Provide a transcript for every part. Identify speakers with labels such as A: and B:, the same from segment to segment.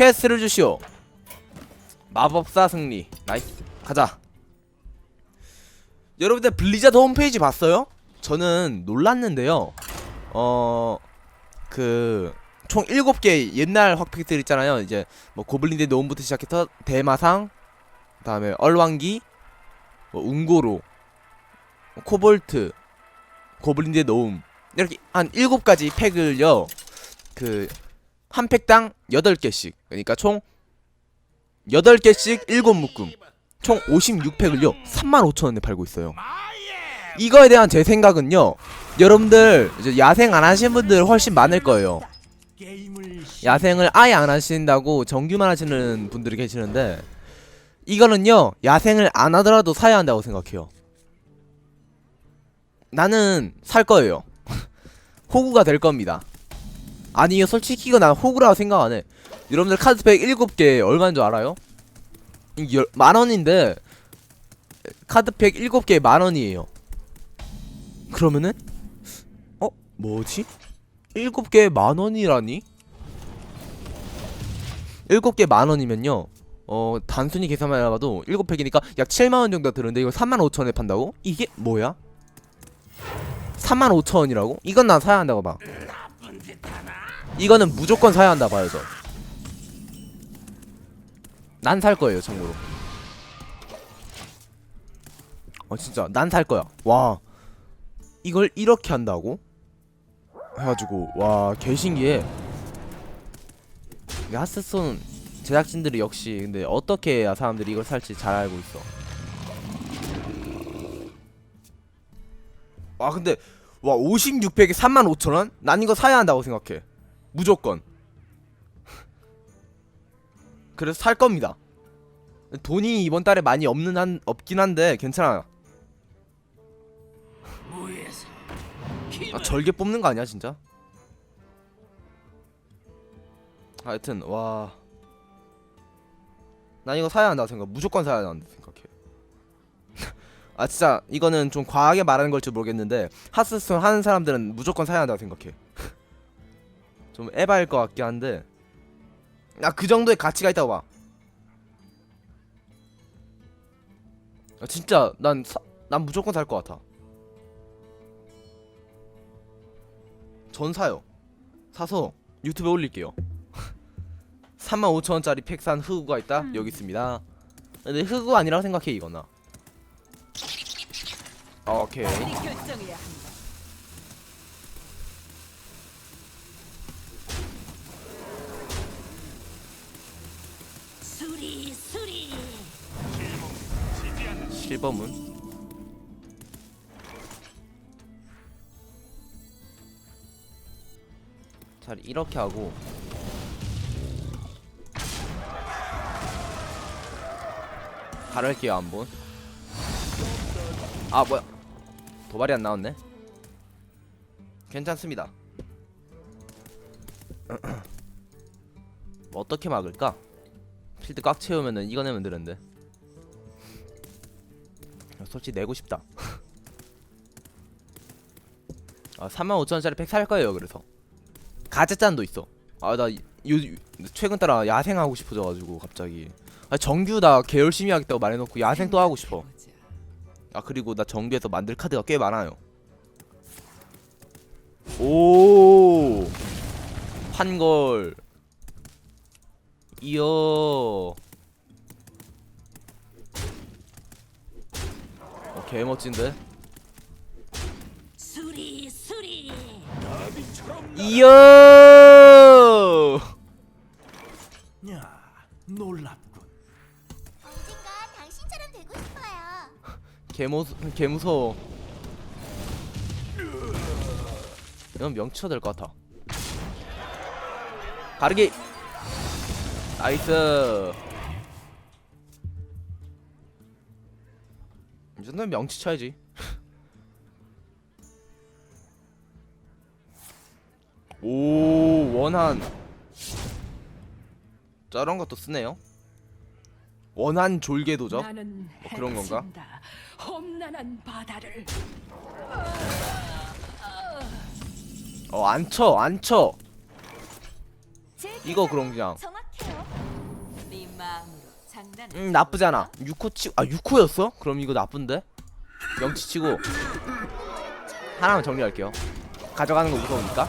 A: 퀘스트를 주시오. 마법사 승리. 나이스. 가자. 여러분들 블리자드 홈페이지 봤어요? 저는 놀랐는데요. 어... 그... 총 7개 옛날 확팩들 있잖아요. 이제 뭐 고블린대 노움부터 시작해서 대마상 그 다음에 얼왕기 뭐 웅고로 코볼트 고블린대 노움 이렇게 한 7가지 팩을요. 그 한 팩당 8개씩. 그러니까 총 8개씩 7묶음. 총 56팩을요 35,000원에 팔고 있어요. 이거에 대한 제 생각은요 여러분들 야생 안 하시는 분들 훨씬 많을 거예요. 야생을 아예 안 하신다고 정규만 하시는 분들이 계시는데 이거는요 야생을 안 하더라도 사야 한다고 생각해요. 나는 살 거예요. 호구가 될 겁니다 아니요 솔직히 이거 난 호구라고 생각 안 해 여러분들 카드팩 7개 얼마인 줄 알아요? 이 열- 만 원인데 카드팩 7개 만원이에요 그러면은 어? 뭐지? 7개 만원이라니? 7개 만 원이면요 어 단순히 계산만 해봐도 7팩이니까 약 7만원 정도 드는데 이거 35,000원에 판다고? 이게 뭐야? 35,000원이라고? 이건 난 사야 한다고 봐 이거는 무조건 사야 한다 봐요 저난 살 거예요 참고로. 어 진짜 난 살 거야. 와. 이걸 이렇게 한다고? 해가지고 와 개신기해. 이 하스스톤 제작진들이 역시 근데 어떻게 해야 사람들이 이걸 살지 잘 알고 있어. 와 근데 와 56팩에 35,000원? 난 이거 사야 한다고 생각해 무조건 그래서 살 겁니다 돈이 이번 달에 많이 없는 한 없긴 한데 괜찮아 아 절개 뽑는 거 아니야 진짜? 하여튼 와. 난 이거 사야 한다고 생각. 무조건 사야 한다고 생각해. 아 진짜 이거는 좀 과하게 말하는 걸지 모르겠는데 하스스톤 하는 사람들은 무조건 사야 한다고 생각해. 좀 에바일 것 같긴 한데. 나 그 정도의 가치가 있다고 봐. 아, 진짜 난 사, 난 무조건 살 것 같아. 전 사요. 사서 유튜브에 올릴게요. 35,000원짜리 팩 산 흑우가 있다? 여기 있습니다. 근데 흑우 아니라고 생각해 이거나. 오케이.
B: 수리 수리
A: 실버문. 자 이렇게 하고 가를게요 한번. 아 뭐야? 도발이 안 나왔네. 괜찮습니다. 뭐 어떻게 막을까? 필드 꽉 채우면은 이겨내면 되는데. 솔직히 내고 싶다. 아, 35,000원짜리 팩 살 거예요. 그래서 가제짠도 있어. 아, 나 최근 따라 야생 하고 싶어져 가지고 갑자기. 아, 정규 나 개 열심히 하겠다고 말해놓고 야생 또 하고 싶어. 아, 그리고 나 정규에서 만들 카드가 꽤 많아요. 오, 한걸. 이어. 어, 개 멋진데?
B: 수리 수리
A: 이야!
C: 야, 놀랍군.
D: 언젠가 당신처럼 되고 싶어요.
A: 개무 개 무서워. 이건 명치가 될 것 같아. 가르기. 나이스. 이 정도면 명치 쳐야지. 오 원한. 저런 것도 쓰네요. 원한 졸개 도적. 뭐 그런 건가?
B: 험난한 바다를
A: 어, 안 쳐, 안 쳐.
D: 제
A: 이거 그럼 그냥. 음 나쁘지 않아. 6호 치고 아 6호였어? 그럼 이거 나쁜데? 영치 치고 하나만 정리할게요. 가져가는 거 무서우니까.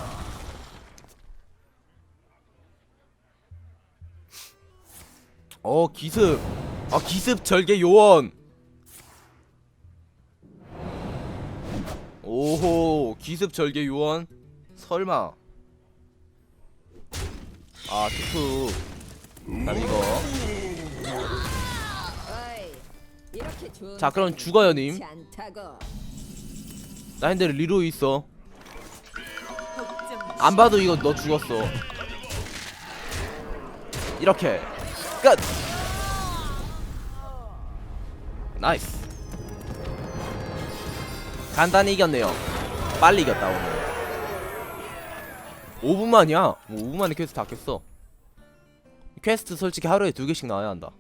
A: 어 기습. 아 기습 절개 요원. 오호 기습 절개 요원. 설마. 아 투투 난 이거 자, 그럼 죽어요, 님. 나 핸들에 리로 있어. 안 봐도 이거 너 죽었어. 이렇게. 끝! 나이스. 간단히 이겼네요. 빨리 이겼다 오늘. 5분 만이야. 5분 만에 퀘스트 다 깼어 퀘스트 솔직히 하루에 두 개씩 나와야 한다